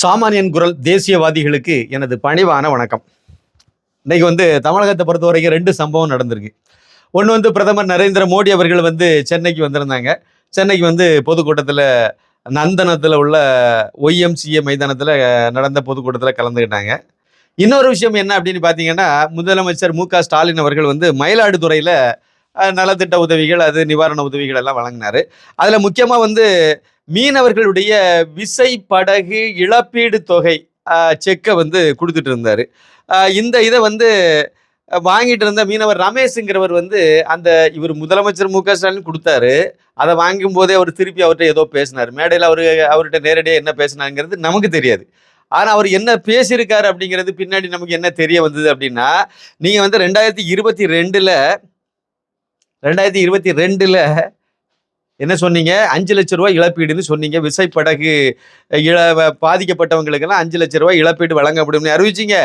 சாமானியன் குரல் தேசியவாதிகளுக்கு எனது பணிவான வணக்கம். இன்னைக்கு வந்து தமிழகத்தை பொறுத்த வரைக்கும் ரெண்டு சம்பவம் நடந்திருக்கு. ஒன்று வந்து பிரதமர் நரேந்திர மோடி அவர்கள் வந்து சென்னைக்கு வந்திருந்தாங்க. சென்னைக்கு வந்து பொதுக்கூட்டத்தில் நந்தனத்தில் உள்ள ஒய்எம்சிஏ மைதானத்தில் நடந்த பொதுக்கூட்டத்தில் கலந்துக்கிட்டாங்க. இன்னொரு விஷயம் என்ன அப்படின்னு பார்த்தீங்கன்னா முதலமைச்சர் மு க ஸ்டாலின் அவர்கள் வந்து மயிலாடுதுறையில் நலத்திட்ட உதவிகள் அது நிவாரண உதவிகள் எல்லாம் வழங்கினாரு. அதில் முக்கியமாக வந்து மீனவர்களுடைய விசை படகு இழப்பீடு தொகை செக்கை வந்து கொடுத்துட்டு இருந்தார். இந்த இதை வந்து வாங்கிட்டு இருந்த மீனவர் ரமேஷுங்கிறவர் வந்து அந்த இவர் முதலமைச்சர் மு க ஸ்டாலின் கொடுத்தாரு. அதை வாங்கும் போதே அவர் திருப்பி அவர்கிட்ட ஏதோ பேசினார். மேடையில் அவர் அவர்கிட்ட நேரடியாக என்ன பேசினாங்கிறது நமக்கு தெரியாது. ஆனால் அவர் என்ன பேசியிருக்காரு அப்படிங்கிறது பின்னாடி நமக்கு என்ன தெரிய வந்தது அப்படின்னா நீங்கள் வந்து ரெண்டாயிரத்தி இருபத்தி ரெண்டில் ரெண்டாயிரத்தி இருபத்தி ரெண்டில் என்ன சொன்னீங்க? அஞ்சு லட்ச ரூபாய் இழப்பீடுன்னு சொன்னீங்க. விசைப்படகு இழ பாதிக்கப்பட்டவங்களுக்கெல்லாம் அஞ்சு லட்ச ரூபாய் இழப்பீடு வழங்கப்படும்னு அறிவிச்சிங்க.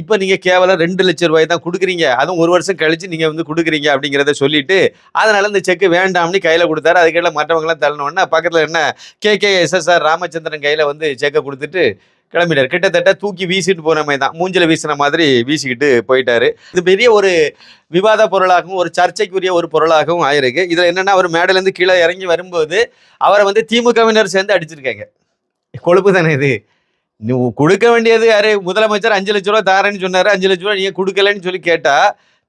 இப்போ நீங்கள் கேவலம் ரெண்டு லட்ச ரூபாய் தான் கொடுக்குறீங்க. அதுவும் ஒரு வருஷம் கழிச்சு நீங்கள் வந்து கொடுக்குறீங்க அப்படிங்கிறத சொல்லிட்டு அதனால இந்த செக்கு வேண்டாம்னு கையில் கொடுத்தாரு. அதுக்கெல்லாம் மற்றவங்களாம் தள்ளணுன்னா பக்கத்தில் என்ன கே கே எஸ்எஸ்ஆர் ராமச்சந்திரன் கையில் வந்து செக்கை கொடுத்துட்டு கிளம்பிட்டார். கிட்டத்தட்ட தூக்கி வீசிட்டு போன மாதிரி தான். மூஞ்சில வீசின மாதிரி வீசிக்கிட்டு போயிட்டாரு. இது பெரிய ஒரு விவாத பொருளாகவும் ஒரு சர்ச்சைக்குரிய ஒரு பொருளாகவும் ஆயிருக்கு. இதில் என்னன்னா அவர் மேடையிலேருந்து கீழே இறங்கி வரும்போது அவரை வந்து திமுகவினர் சேர்ந்து அடிச்சிருக்காங்க. கொழுப்பு தானே இது? நீ கொடுக்க வேண்டியது யாரு? முதலமைச்சர் அஞ்சு லட்ச ரூபா தாரேன்னு சொன்னாரு. அஞ்சு லட்ச ரூபா நீங்க கொடுக்கலன்னு சொல்லி கேட்டா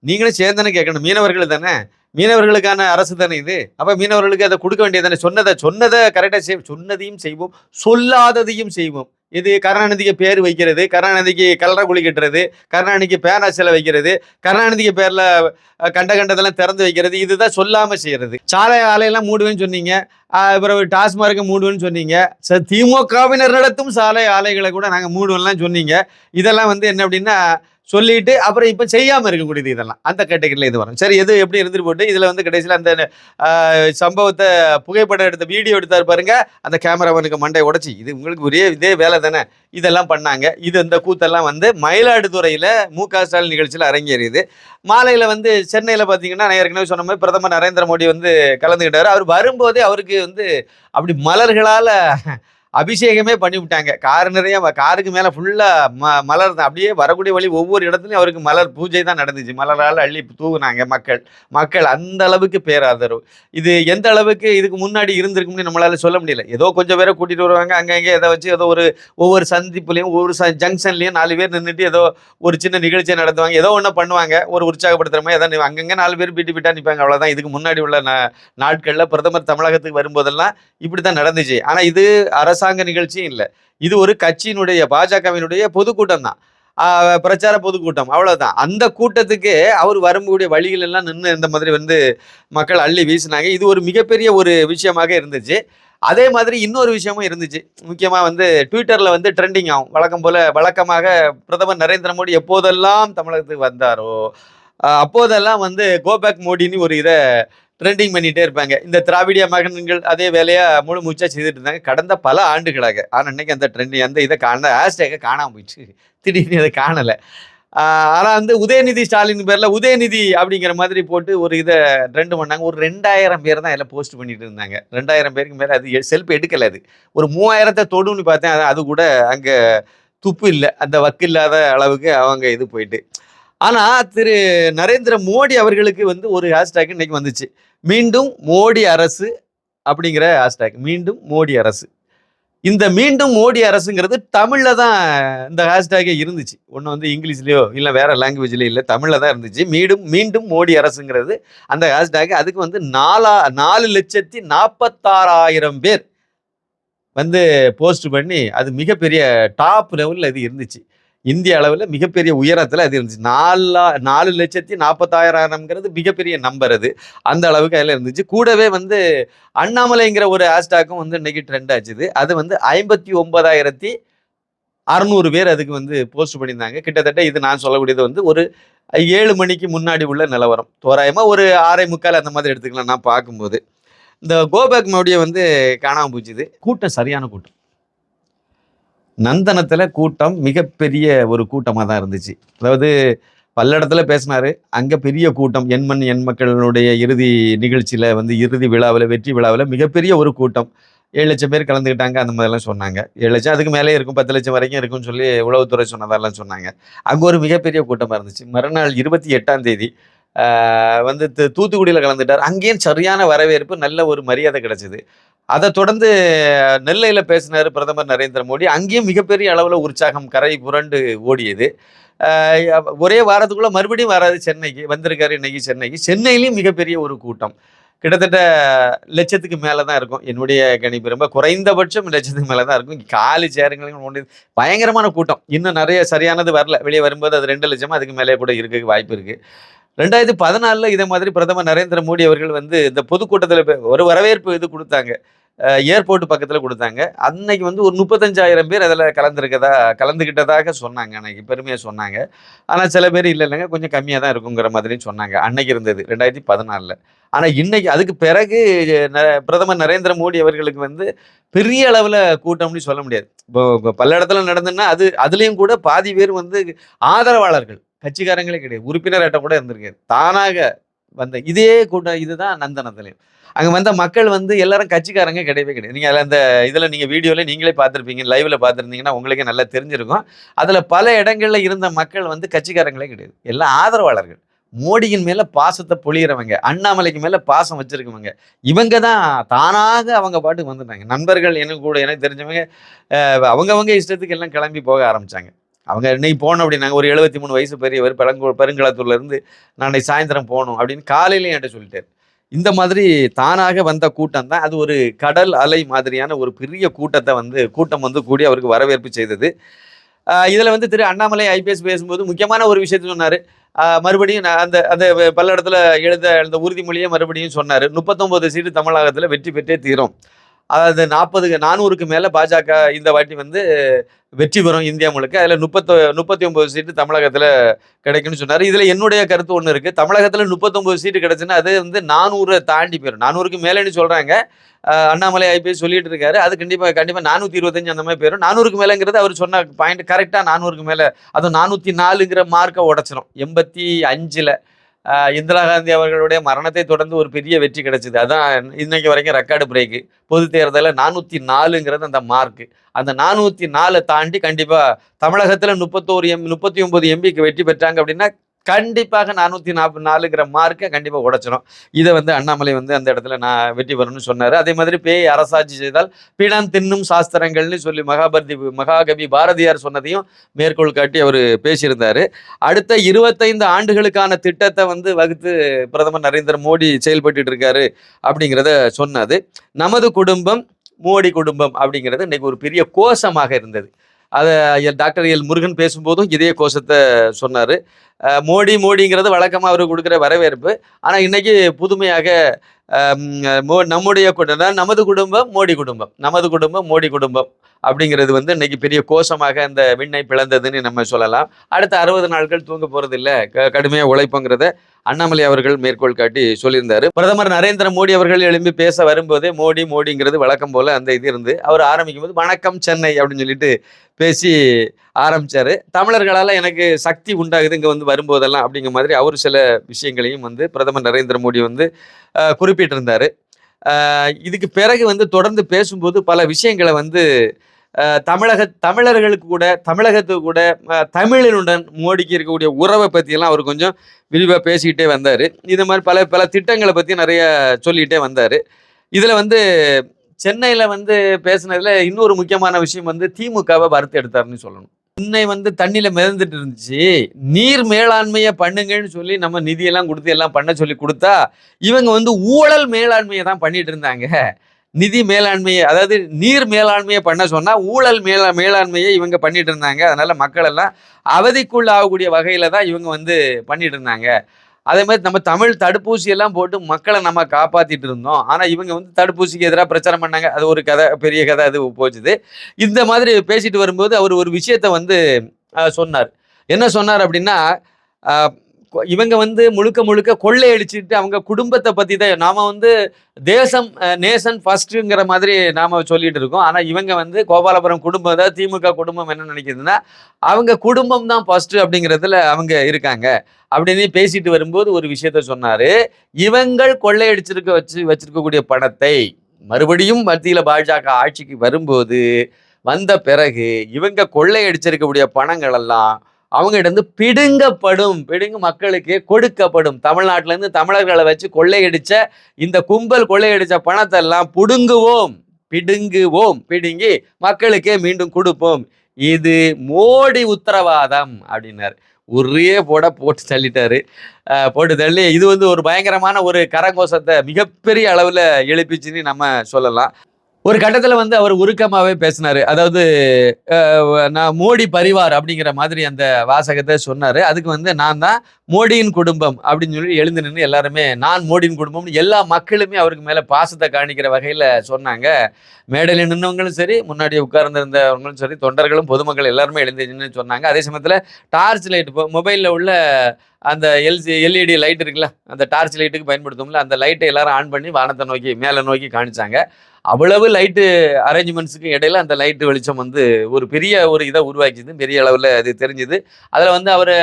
நீங்களும் சேர்ந்தானே கேட்கணும். மீனவர்கள் தானே? மீனவர்களுக்கான அரசு தானே இது? அப்போ மீனவர்களுக்கு அதை கொடுக்க வேண்டியது தானே? சொன்னதை சொன்னதை கரெக்டாக செய் சொன்னதையும் செய்வோம். சொல்லாததையும் செய்வோம். இது கருணாநிதிக்கு பேர் வைக்கிறது கருணாநிதிக்கு கல்லறை குழி கட்டுறது கருணாநிதிக்கு பேராசில வைக்கிறது கருணாநிதிக்கு பேரில் கண்ட கண்டதெல்லாம் திறந்து வைக்கிறது இதுதான் சொல்லாமல் செய்கிறது சாலை ஆலையெல்லாம் மூடுவேன்னு சொன்னீங்க. பிறகு டாஸ்மார்க்கை மூடுவேன்னு சொன்னீங்க. ச- திமுகவினர் நடத்தும் சாலை ஆலைகளை கூட நாங்கள் மூடுவோம்லாம் சொன்னீங்க. இதெல்லாம் வந்து என்ன அப்படின்னா சொல்லிட்டு அப்புறம் இப்போ செய்யாமல் இருக்கக்கூடியது இதெல்லாம். அந்த கேட்டகரியில் இது வரும். சரி எது எப்படி இருந்துட்டு போட்டு இதில் வந்து கடைசியில் அந்த சம்பவத்தை புகைப்படம் எடுத்த வீடியோ எடுத்தார் பாருங்க. அந்த கேமராமேனுக்கு மண்டை உடைச்சி இது உங்களுக்கு ஒரே இதே வேலை தானே? இதெல்லாம் பண்ணாங்க. இது இந்த கூத்தெல்லாம் வந்து மயிலாடுதுறையில் மு க ஸ்டாலின் நிகழ்ச்சியில் அரங்கேறியது. மாலையில் வந்து சென்னையில் பார்த்தீங்கன்னா நான் ஏற்கனவே சொன்ன மாதிரி பிரதமர் நரேந்திர மோடி வந்து கலந்துக்கிட்டார். அவர் வரும்போதே அவருக்கு வந்து அப்படி மலர்களால் அபிஷேகமே பண்ணி விட்டாங்க. கார் நிறைய காருக்கு மேலே ஃபுல்லாக ம மலர் தான். அப்படியே வரக்கூடிய வழி ஒவ்வொரு இடத்துலையும் அவருக்கு மலர் பூஜை தான் நடந்துச்சு. மலரால் அள்ளி தூவுனாங்க மக்கள். மக்கள் அந்த அளவுக்கு பேராதரவு. இது எந்த அளவுக்கு இதுக்கு முன்னாடி இருந்திருக்கும்னு நம்மளால சொல்ல முடியல. ஏதோ கொஞ்சம் பேரை கூட்டிட்டு வருவாங்க. அங்கங்கே எதை வச்சு ஏதோ ஒரு ஒவ்வொரு சந்திப்புலையும் ஒவ்வொரு ச ஜங்ஷன்லையும் நாலு பேர் நின்றுட்டு ஏதோ ஒரு சின்ன நிகழ்ச்சியை நடத்துவாங்க. ஏதோ ஒன்று பண்ணுவாங்க. ஒரு உற்சாகப்படுத்துற மாதிரி. ஏதாவது அங்கங்கே நாலு பேர் பீட்டு பீட்டாக நிற்பாங்க அவ்வளோதான் இதுக்கு முன்னாடி உள்ள நாட்களில் பிரதமர் தமிழகத்துக்கு வரும்போதெல்லாம் இப்படி தான் நடந்துச்சு. ஆனால் இது அரசு அரசாங்க நிகழ்ச்சியும் இல்லை. இது ஒரு கட்சியினுடைய பாஜகவினுடைய பொதுக்கூட்டம் தான். பிரச்சார பொதுக்கூட்டம். அவ்வளவுதான். அந்த கூட்டத்துக்கு அவர் வரக்கூடிய வழிகள் எல்லாம் நின்று இந்த மாதிரி வந்து மக்கள் அள்ளி வீசினாங்க. இது ஒரு மிகப்பெரிய ஒரு விஷயமாக இருந்துச்சு. அதே மாதிரி இன்னொரு விஷயமும் இருந்துச்சு. முக்கியமாக வந்து ட்விட்டரில் வந்து ட்ரெண்டிங் ஆகும். வழக்கம் போல வழக்கமாக பிரதமர் நரேந்திர மோடி எப்போதெல்லாம் தமிழகத்துக்கு வந்தாரோ அப்போதெல்லாம் வந்து கோபேக் மோடின்னு ஒரு இதை ட்ரெண்டிங் பண்ணிகிட்டே இருப்பாங்க. இந்த திராவிடிய மகன்கள் அதே வேலையாக முழு மூச்சாக செய்துட்டு இருந்தாங்க. கடந்த பல ஆண்டுகளாக. ஆனால் இன்றைக்கி அந்த ட்ரெண்டிங் அந்த இதை காண ஹேஷ்டேக்கை காணாம போயிடுச்சு. திடீர்னு அதை காணலை. ஆனால் வந்து உதயநிதி ஸ்டாலின் பேரில் உதயநிதி அப்படிங்கிற மாதிரி போட்டு ஒரு இதை ட்ரெண்ட் பண்ணாங்க. ஒரு ரெண்டாயிரம் பேர் தான் எல்லாம் போஸ்ட் பண்ணிட்டு இருந்தாங்க. ரெண்டாயிரம் பேருக்கு மேலே அது செல்ஃப் எடுக்கலை அது. ஒரு மூவாயிரத்தை தொடுன்னு பார்த்தேன். அது- அது கூட அங்கே துப்பு இல்லை. அந்த வக்கு இல்லாத அளவுக்கு அவங்க இது போயிட்டு. ஆனால் திரு நரேந்திர மோடி அவர்களுக்கு வந்து ஒரு ஹேஷ்டேக் இன்னைக்கு வந்துச்சு. மீண்டும் மோடி அரசு அப்படிங்கிற ஹேஷ்டேக் மீண்டும் மோடி அரசு. இந்த மீண்டும் மோடி அரசுங்கிறது தமிழில் தான் இந்த ஹேஷ்டேக்கே இருந்துச்சு. ஒன்று வந்து இங்கிலீஷ்லேயோ இல்லை வேறு லாங்குவேஜ்லேயோ இல்லை தமிழில் தான் இருந்துச்சு. மீண்டும் மீண்டும் மோடி அரசுங்கிறது அந்த ஹேஷ்டேக் அதுக்கு வந்து நாலா நாலு லட்சத்தி நாற்பத்தாறாயிரம் பேர் வந்து போஸ்ட் பண்ணி அது மிகப்பெரிய டாப் லெவலில் இது இருந்துச்சு. இந்திய அளவில் மிகப்பெரிய உயரத்தில் அது இருந்துச்சு. நாலா நாலு லட்சத்தி நாற்பத்தாயிரம்ங்கிறது மிகப்பெரிய நம்பர் அது. அந்த அளவுக்கு அதில் இருந்துச்சு. கூடவே வந்து அண்ணாமலைங்கிற ஒரு ஹேஷ்டாக்கும் வந்து இன்னைக்கு ட்ரெண்ட் ஆச்சுது. அது வந்து ஐம்பத்தி ஒன்பதாயிரத்தி அறநூறு பேர் அதுக்கு வந்து போஸ்ட் பண்ணியிருந்தாங்க. கிட்டத்தட்ட இது நான் சொல்லக்கூடியது வந்து ஒரு ஏழு மணிக்கு முன்னாடி உள்ள நிலவரம். தோராயமாக ஒரு ஆறை முக்கால் அந்த மாதிரி எடுத்துக்கலாம் நான் பார்க்கும்போது. இந்த கோபேக் மோடியை வந்து காணாமல் போச்சுது. கூட்டம் சரியான கூட்டம். நந்தனத்தில் கூட்டம் மிகப்பெரிய ஒரு கூட்டமாக தான் இருந்துச்சு. அதாவது பல்லடத்தில் பேசினாரு அங்கே பெரிய கூட்டம் எண்மண் எண் மக்களுடைய இறுதி நிகழ்ச்சியில் வந்து இறுதி விழாவில் வெற்றி விழாவில் மிகப்பெரிய ஒரு கூட்டம். ஏழு லட்சம் பேர் கலந்துக்கிட்டாங்க அந்த மாதிரிலாம் சொன்னாங்க. ஏழு லட்சம் அதுக்கு மேலே இருக்கும் பத்து லட்சம் வரைக்கும் இருக்கும்னு சொல்லி உளவுத்துறை சொன்னதெல்லாம் சொன்னாங்க. அங்கே ஒரு மிகப்பெரிய கூட்டமாக இருந்துச்சு. மறுநாள் இருபத்தி எட்டாம் தேதி வந்து தூத்துக்குடியில் கலந்துட்டார். அங்கேயும் சரியான வரவேற்பு நல்ல ஒரு மரியாதை கிடைச்சிது. அதை தொடர்ந்து நெல்லையில் பேசினார் பிரதமர் நரேந்திர மோடி. அங்கேயும் மிகப்பெரிய அளவில் உற்சாகம் கரை புரண்டு ஓடியது. ஒரே வாரத்துக்குள்ளே மறுபடியும் வராது சென்னைக்கு. வந்திருக்காரு இன்னைக்கு சென்னைக்கு. சென்னையிலையும் மிகப்பெரிய ஒரு கூட்டம். கிட்டத்தட்ட லட்சத்துக்கு மேலே தான் இருக்கும். என்னுடைய கணிப்பு ரொம்ப குறைந்தபட்சம் லட்சத்துக்கு மேலே தான் இருக்கும் காலி சேருங்களும் ஒன்று பயங்கரமான கூட்டம். இன்னும் நிறைய சரியானது வரல. வெளியே வரும்போது அது ரெண்டு லட்சமாக அதுக்கு மேலே கூட இருக்க வாய்ப்பு இருக்குது ரெண்டாயிரத்தி பதினாலில் இதே மாதிரி பிரதமர் நரேந்திர மோடி அவர்கள் வந்து இந்த பொதுக்கூட்டத்தில் ஒரு வரவேற்பு இது கொடுத்தாங்க. ஏர்போர்ட் பக்கத்தில் கொடுத்தாங்க. அன்னைக்கு வந்து ஒரு முப்பத்தஞ்சாயிரம் பேர் அதில் கலந்துருக்கதா கலந்துக்கிட்டதாக சொன்னாங்க. அன்னைக்கு பெருமையாக சொன்னாங்க. ஆனால் சில பேர் இல்லை இல்லைங்க கொஞ்சம் கம்மியாக தான் இருக்குங்கிற மாதிரியும் சொன்னாங்க. அன்னைக்கு இருந்தது ரெண்டாயிரத்தி பதினாலில். ஆனால் இன்னைக்கு அதுக்கு பிறகு ந- பிரதமர் நரேந்திர மோடி அவர்களுக்கு வந்து பெரிய அளவில் கூட்டம்னு சொல்ல முடியாது. இப்போ இப்போ பல இடத்துல நடந்துன்னா அது அதுலேயும் கூட பாதி பேர் வந்து ஆதரவாளர்கள். கட்சிக்காரங்களே கிடையாது. உறுப்பினர்கிட்ட கூட இருந்திருக்காரு தானாக வந்த இதே கூட இதுதான் நந்தனத்துலையும் அங்கே வந்த மக்கள் வந்து எல்லாரும் கட்சிக்காரங்க கிடையவே கிடையாது. நீங்கள் அதில் அந்த இதில் நீங்கள் வீடியோவில் நீங்களே பார்த்துருப்பீங்க லைவில் பார்த்துருந்தீங்கன்னா உங்களுக்கே நல்லா தெரிஞ்சிருக்கும். அதில் பல இடங்களில் இருந்த மக்கள் வந்து கட்சிக்காரங்களே கிடையாது. எல்லாம் ஆதரவாளர்கள். மோடியின் மேலே பாசத்தை பொழியிறவங்க அண்ணாமலைக்கு மேலே பாசம் வச்சிருக்கவங்க இவங்க தான் தானாக அவங்க பாட்டுக்கு வந்துட்டாங்க. நண்பர்கள் எனக்கு கூட எனக்கு தெரிஞ்சவங்க அவங்கவங்க இஷ்டத்துக்கு எல்லாம் கிளம்பி போக ஆரம்பிச்சாங்க. அவங்க இன்னைக்கு போகணும் அப்படின்னாங்க. ஒரு எழுபத்தி மூணு வயசு பெரியவர் பெருங்கு பெருங்குளத்தூர்லேருந்து நான் நாளை சாயந்தரம் போகணும் அப்படின்னு காலையிலேயே என்கிட்ட சொல்லிட்டாரு. இந்த மாதிரி தானாக வந்த கூட்டம் தான். அது ஒரு கடல் அலை மாதிரியான ஒரு பெரிய கூட்டத்தை வந்து கூட்டம் வந்து கூடி அவருக்கு வரவேற்பு செய்தது. இதில் வந்து திரு அண்ணாமலை ஐபிஎஸ் பேசும்போது முக்கியமான ஒரு விஷயத்தை சொன்னார். மறுபடியும் நான் அந்த அந்த பல்லடத்தில் எழுத எழுந்த உறுதிமொழியை மறுபடியும் சொன்னார். முப்பத்தொம்போது சீட்டு தமிழகத்தில் வெற்றி பெற்றே தீரும். அதாவது நாற்பதுக்கு நானூறுக்கு மேலே பாஜக இந்த வாட்டி வந்து வெற்றி பெறும் இந்தியா முழுக்க. அதில் முப்பத்தொ முப்பத்தி ஒன்பது சீட்டு தமிழகத்தில் கிடைக்கும்னு சொன்னார். இதில் என்னுடைய கருத்து ஒன்று இருக்குது தமிழகத்தில் முப்பத்தொம்பது சீட்டு கிடச்சுன்னா அது வந்து நானூறை தாண்டி போயிடும் நானூறுக்கு மேலேன்னு சொல்கிறாங்க அண்ணாமலை ஐபிஎஸ் சொல்லிட்டு இருக்காரு. அது கண்டிப்பாக கண்டிப்பாக நானூற்றி இருபத்தஞ்சு அந்த மாதிரி போயிடும் நானூறுக்கு மேலேங்கிறது அவர் சொன்ன பாயிண்ட் கரெக்டாக நானூறுக்கு மேலே. அதுவும் நானூற்றி நாலுங்கிற மார்க்கை உடச்சிரும். எண்பத்தி அஞ்சில். இந்திரா காந்தி அவர்களுடைய மரணத்தை தொடர்ந்து ஒரு பெரிய வெற்றி கிடைச்சிது. அதான் இன்னைக்கு வரைக்கும் ரெக்கார்டு பிரேக்கு பொது தேர்தலில் நானூற்றி நாலுங்கிறது அந்த மார்க்கு அந்த நானூற்றி நாலை தாண்டி கண்டிப்பாக தமிழகத்தில் முப்பத்தோரு எம் முப்பத்தி ஒன்பது எம்பிக்கு வெற்றி பெற்றாங்க அப்படின்னா கண்டிப்பாக நானூற்றி நாற்பது நாலுங்கிற மார்க்கை கண்டிப்பாக உடைச்சிடும் இதை வந்து அண்ணாமலை வந்து அந்த இடத்துல நான் வெற்றி பெறணும்னு சொன்னார். அதே மாதிரி பேய் அரசாட்சி செய்தால் பிணம் தின்னும் சாஸ்திரங்கள்னு சொல்லி மகாபரதி மகாகவி பாரதியார் சொன்னதையும் மேற்கோள் காட்டி அவர் பேசியிருந்தார். அடுத்த இருபத்தைந்து ஆண்டுகளுக்கான திட்டத்தை வந்து வகுத்து பிரதமர் நரேந்திர மோடி செயல்பட்டு இருக்காரு அப்படிங்கிறத சொன்னது நமது குடும்பம் மோடி குடும்பம் அப்படிங்கிறது இன்னைக்கு ஒரு பெரிய கோஷமாக இருந்தது. அதை டாக்டர் எல் முருகன் பேசும்போதும் இதே கோஷத்தை சொன்னார். மோடி மோடிங்கிறது வழக்கமாக அவர் கொடுக்குற வரவேற்பு. ஆனால் இன்றைக்கி புதுமையாக மோ நம்முடைய குடும்பம் நமது குடும்பம் மோடி குடும்பம். நமது குடும்பம் மோடி குடும்பம் அப்படிங்கிறது வந்து இன்னைக்கு பெரிய கோஷமாக அந்த விண்ணை பிளந்ததுன்னு நம்ம சொல்லலாம். அடுத்த அறுபது நாட்கள் தூங்க போகிறது இல்லை க- கடுமையாக உழைப்புங்கிறத அண்ணாமலை அவர்கள் மேற்கோள் காட்டி சொல்லியிருந்தாரு. பிரதமர் நரேந்திர மோடி அவர்கள் எழும்பி பேச வரும்போதே மோடி மோடிங்கிறது வழக்கம் போல அந்த இது இருந்து அவர் ஆரம்பிக்கும் போது வணக்கம் சென்னை அப்படின்னு சொல்லிட்டு பேசி ஆரம்பிச்சாரு. தமிழர்களால் எனக்கு சக்தி உண்டாகுது இங்கே வந்து வரும்போதெல்லாம் அப்படிங்கிற மாதிரி அவர் சில விஷயங்களையும் வந்து பிரதமர் நரேந்திர மோடி வந்து அஹ், குறிப்பிட்டிருந்தாரு. இதுக்கு பிறகு வந்து தொடர்ந்து பேசும்போது பல விஷயங்களை வந்து தமிழக தமிழர்களுக்கு கூட தமிழகத்துக்கு கூட தமிழனுடன் மோடிக்கு இருக்கக்கூடிய உறவை பற்றியெல்லாம் அவர் கொஞ்சம் விரிவாக பேசிக்கிட்டே வந்தார். இது மாதிரி பல பல திட்டங்களை பற்றி நிறைய சொல்லிக்கிட்டே வந்தார். இதில் வந்து சென்னையில் வந்து பேசினதில் இன்னொரு முக்கியமான விஷயம் வந்து திமுகவை வறுத்து எடுத்தாருன்னு சொல்லணும். சென்னை வந்து தண்ணியில் மிதந்துட்டு இருந்துச்சு. நீர் மேலாண்மையை பண்ணுங்கன்னு சொல்லி நம்ம நிதியெல்லாம் கொடுத்து எல்லாம் பண்ண சொல்லி கொடுத்தா இவங்க வந்து ஊழல் மேலாண்மையை தான் பண்ணிட்டு இருந்தாங்க. நிதி மேலாண்மையை அதாவது நீர் மேலாண்மையை பண்ண சொன்னால் ஊழல் மேலா மேலாண்மையை இவங்க பண்ணிட்டு இருந்தாங்க. அதனால் மக்கள் எல்லாம் அவதிக்குள்ள ஆகக்கூடிய வகையில் தான் இவங்க வந்து பண்ணிட்டு இருந்தாங்க. அதே மாதிரி நம்ம தமிழ் தடுப்பூசி எல்லாம் போட்டு மக்களை நம்ம காப்பாற்றிட்டு இருந்தோம். ஆனால் இவங்க வந்து தடுப்பூசிக்கு எதிராக பிரச்சாரம் பண்ணாங்க. அது ஒரு கதை பெரிய கதை அது போச்சுது. இந்த மாதிரி பேசிட்டு வரும்போது அவர் ஒரு விஷயத்த வந்து சொன்னார். என்ன சொன்னார் அப்படின்னா இவங்க வந்து முழுக்க முழுக்க கொள்ளையடிச்சிட்டு அவங்க குடும்பத்தை பத்தி தான் நாம வந்து தேசம் நேசன் ஃபர்ஸ்ட்டுங்கிற மாதிரி நாம சொல்லிட்டு இருக்கோம். ஆனா இவங்க வந்து கோபாலபுரம் குடும்பம் அதாவது திமுக குடும்பம் என்ன நினைக்குதுன்னா அவங்க குடும்பம் தான் ஃபர்ஸ்ட் அப்படிங்கிறதுல அவங்க இருக்காங்க. அப்படின்னு பேசிட்டு வரும்போது ஒரு விஷயத்த சொன்னாரு. இவங்கள் கொள்ளையடிச்சிருக்க வச்சு வச்சிருக்கக்கூடிய பணத்தை மறுபடியும் மத்தியில் பாஜக ஆட்சிக்கு வரும்போது வந்த பிறகு இவங்க கொள்ளையடிச்சிருக்கக்கூடிய பணங்கள் எல்லாம் அவங்கிட்ட இருந்து பிடுங்கப்படும் பிடுங்கு மக்களுக்கு கொடுக்கப்படும். தமிழ்நாட்டிலேருந்து தமிழர்களை வச்சு கொள்ளையடிச்ச இந்த கும்பல் கொள்ளையடிச்ச பணத்தை எல்லாம் புடுங்குவோம் பிடுங்குவோம் பிடுங்கி மக்களுக்கே மீண்டும் கொடுப்போம். இது மோடி உத்தரவாதம் அப்படின்னாரு. ஒரே போட போட்டு தள்ளிட்டாரு. போட்டு தள்ளி இது வந்து ஒரு பயங்கரமான ஒரு கரகோஷத்தை மிகப்பெரிய அளவில் எழுப்பிச்சுன்னு நம்ம சொல்லலாம். ஒரு கட்டத்தில் வந்து அவர் உருக்கமாகவே பேசினார். அதாவது நான் மோடி பரிவார் அப்படிங்கிற மாதிரி அந்த வாசகத்தை சொன்னார். அதுக்கு வந்து நான் தான் மோடியின் குடும்பம் அப்படின்னு சொல்லி எழுந்து நின்று எல்லாருமே நான் மோடியின் குடும்பம்னு எல்லா மக்களுமே அவருக்கு மேலே பாசத்தை காணிக்கிற வகையில் சொன்னாங்க. மேடையில் நின்றவங்களும் சரி முன்னாடி உட்கார்ந்திருந்தவங்களும் சரி தொண்டர்களும் பொதுமக்கள் எல்லாருமே எழுந்து நின்று சொன்னாங்க. அதே சமயத்தில் டார்ச் லைட் இப்போ மொபைலில் உள்ள அந்த எல்சி எல்இடி லைட் இருக்குல்ல அந்த டார்ச் லைட்டுக்கு பயன்படுத்தும்ல அந்த லைட்டை எல்லாரும் ஆன் பண்ணி வானத்தை நோக்கி மேலே நோக்கி காணிச்சாங்க. அவ்வளவு லைட்டு அரேஞ்ச்மெண்ட்ஸுக்கு இடையில அந்த லைட்டு வெளிச்சம் வந்து ஒரு பெரிய ஒரு இதை உருவாக்கிது பெரிய அளவில் அது தெரிஞ்சுது. அதில் வந்து அவர்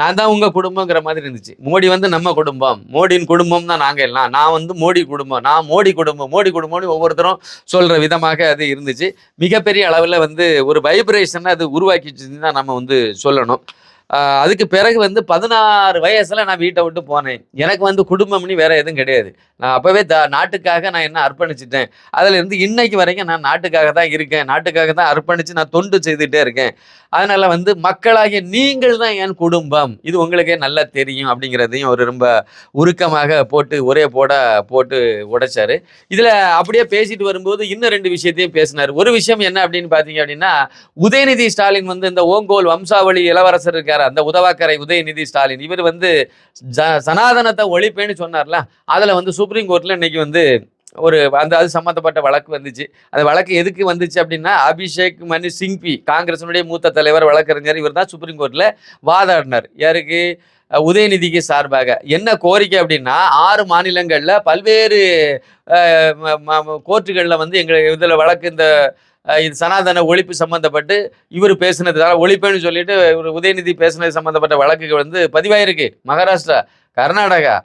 நான் தான் உங்கள் குடும்பங்கிற மாதிரி இருந்துச்சு. மோடி வந்து நம்ம குடும்பம். மோடியின் குடும்பம் தான் நாங்கள் எல்லாம். நான் வந்து மோடி குடும்பம். நான் மோடி குடும்பம். மோடி குடும்பம்னு ஒவ்வொருத்தரும் சொல்கிற விதமாக அது இருந்துச்சு. மிகப்பெரிய அளவில் வந்து ஒரு வைப்ரேஷனை அது உருவாக்கிச்சுன்னு தான் நம்ம வந்து சொல்லணும். அதுக்கு பிறகு வந்து பதினாறு வயசுல நான் வீட்டை விட்டு போனேன். எனக்கு வந்து குடும்பம்னு வேற எதுவும் கிடையாது. நான் அப்பவே த நாட்டுக்காக நான் என்ன அர்ப்பணிச்சிட்டேன். அதுல இருந்து இன்னைக்கு வரைக்கும் நான் நாட்டுக்காக தான் இருக்கேன். நாட்டுக்காக தான் அர்ப்பணிச்சு நான் தொண்டு செய்துட்டே இருக்கேன். அதனால வந்து மக்களாகிய நீங்கள் தான் என் குடும்பம். இது உங்களுக்கே நல்லா தெரியும் அப்படிங்கிறதையும் அவர் ரொம்ப உருக்கமாக போட்டு ஒரே போட போட்டு உடைச்சாரு. இதுல அப்படியே பேசிட்டு வரும்போது இன்னும் ரெண்டு விஷயத்தையும் பேசினார். ஒரு விஷயம் என்ன அப்படின்னு பாத்தீங்க அப்படின்னா உதயநிதி ஸ்டாலின் வந்து இந்த ஓங்கோல் வம்சாவளி இளவரசர் இருக்கார் அந்த உதவாக்கரை உதயநிதி ஸ்டாலின். இவர் வந்து ஜ- சனாதனத்தை ஒழிப்பேன்னு சொன்னார்ல அதில் வந்து சுப்ரீம் கோர்ட்டில் இன்னைக்கு வந்து ஒரு அந்த அது சம்மந்தப்பட்ட வழக்கு வந்துச்சு. அந்த வழக்கு எதுக்கு வந்துச்சு அப்படின்னா அபிஷேக் மனு சிங்பி காங்கிரஸினுடைய மூத்த தலைவர் வழக்கறிஞர் இவர் தான் சுப்ரீம் கோர்ட்டில் வாதாடினார். யாருக்கு? உதயநிதிக்கு சார்பாக. என்ன கோரிக்கை அப்படின்னா ஆறு மாநிலங்களில் பல்வேறு கோர்ட்டுகளில் வந்து எங்க இதில் வழக்கு இந்த இது சனாதன ஒழிப்பு சம்மந்தப்பட்டு இவர் பேசுனதுனால ஒழிப்புன்னு சொல்லிட்டு இவர் உதயநிதி பேசினது சம்மந்தப்பட்ட வழக்குகள் வந்து பதிவாயிருக்கு. மகாராஷ்டிரா கர்நாடகா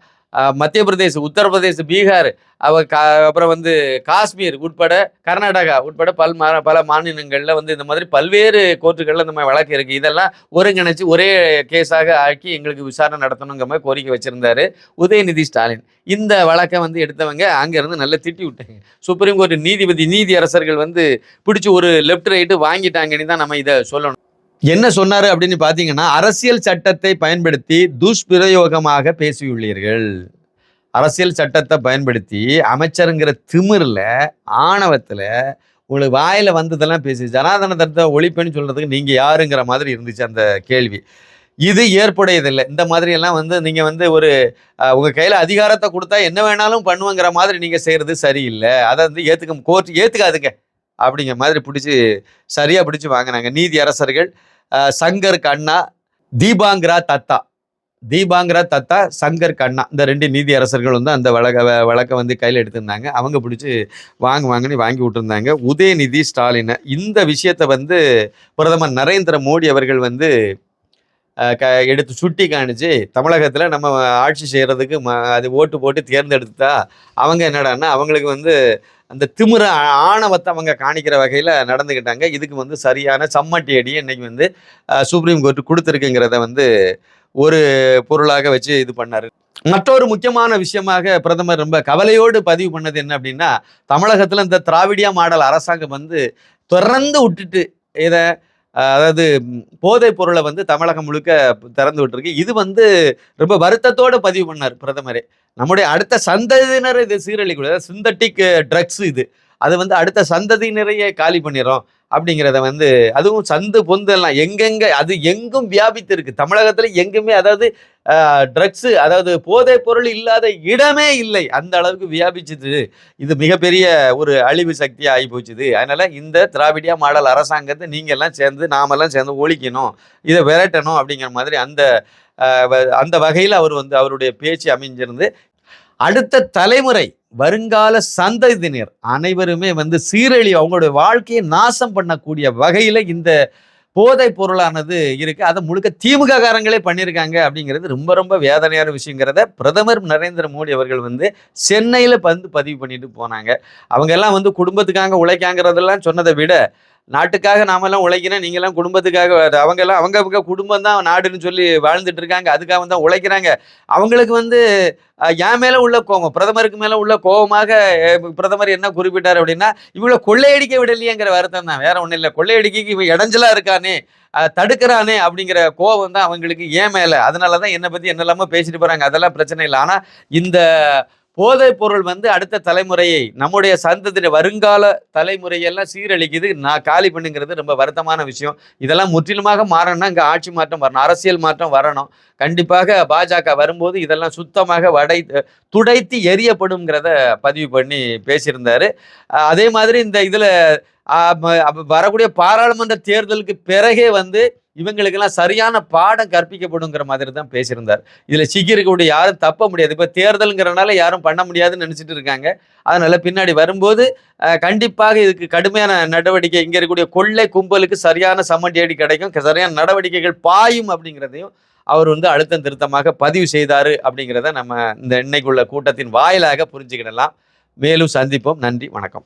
மத்திய பிரதேஷ் உத்தரப்பிரதேஷ் பீகார் அவ கா அப்புறம் வந்து காஷ்மீர் உட்பட கர்நாடகா உட்பட பல் மா பல மாநிலங்களில் வந்து இந்த மாதிரி பல்வேறு கோர்ட்டுகளில் இந்த மாதிரி வழக்கு இருக்குது இதெல்லாம் ஒருங்கிணைச்சு ஒரே கேஸாக ஆக்கி எங்களுக்கு விசாரணை நடத்தணுங்கிற மாதிரி கோரிக்கை வச்சுருந்தாரு உதயநிதி ஸ்டாலின். இந்த வழக்கை வந்து எடுத்தவங்க அங்கேருந்து நல்லா திட்டி விட்டாங்க. சுப்ரீம் கோர்ட் நீதிபதி நீதி அரசர்கள் வந்து பிடிச்சி ஒரு லெஃப்ட் ரைட்டு வாங்கிட்டாங்கன்னு தான் நம்ம இதை சொல்லணும். என்ன சொன்னாரு அப்படின்னு பார்த்தீங்கன்னா அரசியல் சட்டத்தை பயன்படுத்தி துஷ்பிரயோகமாக பேசியுள்ளீர்கள். அரசியல் சட்டத்தை பயன்படுத்தி அமைச்சருங்கிற திமிரில் ஆணவத்தில் உங்களுக்கு வாயில் வந்ததெல்லாம் பேசி ஜனாதன தர்மத்தை ஒழிப்பேன்னு சொல்கிறதுக்கு நீங்கள் யாருங்கிற மாதிரி இருந்துச்சு அந்த கேள்வி. இது ஏற்புடையதில்லை. இந்த மாதிரியெல்லாம் வந்து நீங்கள் வந்து ஒரு உங்கள் கையில் அதிகாரத்தை கொடுத்தா என்ன வேணாலும் பண்ணுவோங்கிற மாதிரி நீங்கள் செய்கிறது சரியில்லை. அதை வந்து ஏற்றுக்க கோர்ட் ஏற்றுக்காதுங்க அப்படிங்கிற மாதிரி பிடிச்சி சரியாக பிடிச்சி வாங்கினாங்க. நீதி அரசர்கள் சங்கர் கண்ணா தீபாங்கரா தத்தா. தீபாங்கரா தத்தா சங்கர் கண்ணா. இந்த ரெண்டு நீதி அரசர்கள் வந்து அந்த வழக்க வழக்கை வந்து கையில் எடுத்திருந்தாங்க. அவங்க பிடிச்சி வாங்க வாங்கன்னு வாங்கி விட்டுருந்தாங்க. உதயநிதி ஸ்டாலின். இந்த விஷயத்தை வந்து பிரதமர் நரேந்திர மோடி அவர்கள் வந்து க எடுத்து சுட்டி காணிச்சு தமிழகத்தில் நம்ம ஆட்சி செய்கிறதுக்கு ம அது ஓட்டு போட்டு தேர்ந்தெடுத்தா அவங்க என்னடான்னா அவங்களுக்கு வந்து அந்த திமிர ஆணவத்தை அவங்க காணிக்கிற வகையில் நடந்துக்கிட்டாங்க இதுக்கு வந்து சரியான சம்மட்டி அடி இன்னைக்கு வந்து சுப்ரீம் கோர்ட் கொடுத்துருக்குங்கிறத வந்து ஒரு பொருளாக வச்சு இது பண்ணார். மற்றொரு முக்கியமான விஷயமாக பிரதமர் ரொம்ப கவலையோடு பதிவு பண்ணது என்ன அப்படின்னா தமிழகத்தில் இந்த திராவிடியா மாடல் அரசாங்கம் வந்து தொடர்ந்து விட்டுட்டு இதை அதாவது போதைப் பொருளை வந்து தமிழகம் முழுக்க திறந்து விட்டுருக்கு. இது வந்து ரொம்ப வருத்தத்தோட பதிவு பண்ணார் பிரதமரே. நம்முடைய அடுத்த சந்ததியினர் இது சீரழிக்கூடாது சிந்தட்டிக் ட்ரக்ஸ் இது. அது வந்து அடுத்த சந்ததியினரையே காலி பண்ணிடும் அப்படிங்கிறத வந்து அதுவும் சந்து பொந்தெல்லாம் எங்கெங்கே எங்கெங்க அது எங்கும் வியாபித்து இருக்கு. தமிழகத்துல எங்குமே அதாவது ட்ரக்ஸு அதாவது போதைப் பொருள் இல்லாத இடமே இல்லை. அந்த அளவுக்கு வியாபிச்சுது. இது மிகப்பெரிய ஒரு அழிவு சக்தியாக ஆகி போச்சுது. அதனால இந்த திராவிடியா மாடல் அரசாங்கத்தை நீங்கள்லாம் சேர்ந்து நாமெல்லாம் சேர்ந்து ஒழிக்கணும் இதை விரட்டணும் அப்படிங்கிற மாதிரி அந்த வ- அந்த வகையில் அவர் வந்து அவருடைய பேச்சு அமைஞ்சிருந்து அடுத்த தலைமுறை வருங்கால சந்ததியினர் அனைவருமே வந்து சீரழி அவங்களுடைய வாழ்க்கையை நாசம் பண்ணக்கூடிய வகையில் இந்த போதைப் பொருளானது இருக்குது அதை முழுக்க திமுக காரங்களே பண்ணியிருக்காங்க அப்படிங்கிறது ரொம்ப ரொம்ப வேதனையான விஷயங்கிறத பிரதமர் நரேந்திர மோடி அவர்கள் வந்து சென்னையில் வந்து பதிவு பண்ணிட்டு போனாங்க. அவங்க எல்லாம் வந்து குடும்பத்துக்காக உழைக்காங்கிறதெல்லாம் சொன்னதை விட நாட்டுக்காக நாமெல்லாம் உழைக்கிறோம் நீங்கெல்லாம் குடும்பத்துக்காக அவங்க எல்லாம் அவங்க அவங்க குடும்பம் தான் நாடுன்னு சொல்லி வாழ்ந்துட்டு இருக்காங்க. அதுக்காக தான் உழைக்கிறாங்க. அவங்களுக்கு வந்து என் மேல உள்ள கோபம் பிரதமருக்கு மேல உள்ள கோபமாக பிரதமர் என்ன குறிப்பிட்டார் அப்படின்னா இவ்வளோ கொள்ளையடிக்க விடலையேங்கிற வருத்தம் தான். வேற ஒன்றும் இல்லை. கொள்ளையடிக்க இவன் இடைஞ்சலா இருக்கானே தடுக்கிறானே அப்படிங்கிற கோபம் தான் அவங்களுக்கு ஏன் மேல. அதனால தான் என்னை பத்தி என்னெல்லாமோ பேசிட்டு போறாங்க. அதெல்லாம் பிரச்சனை இல்லை. ஆனா இந்த போதைப் பொருள் வந்து அடுத்த தலைமுறையை நம்முடைய சந்ததியை வருங்கால தலைமுறையெல்லாம் சீரழிக்குது. நான் காலி பண்ணுங்கிறது ரொம்ப வருத்தமான விஷயம். இதெல்லாம் முற்றிலுமாக மாறணும்னா இங்கே ஆட்சி மாற்றம் வரணும் அரசியல் மாற்றம் வரணும். கண்டிப்பாக பாஜக வரும்போது இதெல்லாம் சுத்தமாக வடை துடைத்து எரியப்படுங்கிறத பதிவு பண்ணி பேசியிருந்தார். அதே மாதிரி இந்த இதில் வரக்கூடிய பாராளுமன்ற தேர்தலுக்கு பிறகே வந்து இவங்களுக்கெல்லாம் சரியான பாடம் கற்பிக்கப்படுங்கிற மாதிரி தான் பேசியிருந்தார். இதில் சிக்கியிருக்கக்கூடிய யாரும் தப்ப முடியாது. இப்போ தேர்தலுங்கிறனால யாரும் பண்ண முடியாதுன்னு நினச்சிட்டு இருக்காங்க. அதனால் பின்னாடி வரும்போது கண்டிப்பாக இதுக்கு கடுமையான நடவடிக்கை இங்கே இருக்கக்கூடிய கொள்ளை கும்பலுக்கு சரியான சம்மட்டி அடி கிடைக்கும். சரியான நடவடிக்கைகள் பாயும் அப்படிங்கிறதையும் அவர் வந்து அழுத்தம் திருத்தமாக பதிவு செய்தார் அப்படிங்கிறத நம்ம இந்த இன்னைக்குள்ள கூட்டத்தின் வாயிலாக புரிஞ்சுக்கிடலாம். மேலும் சந்திப்போம். நன்றி. வணக்கம்.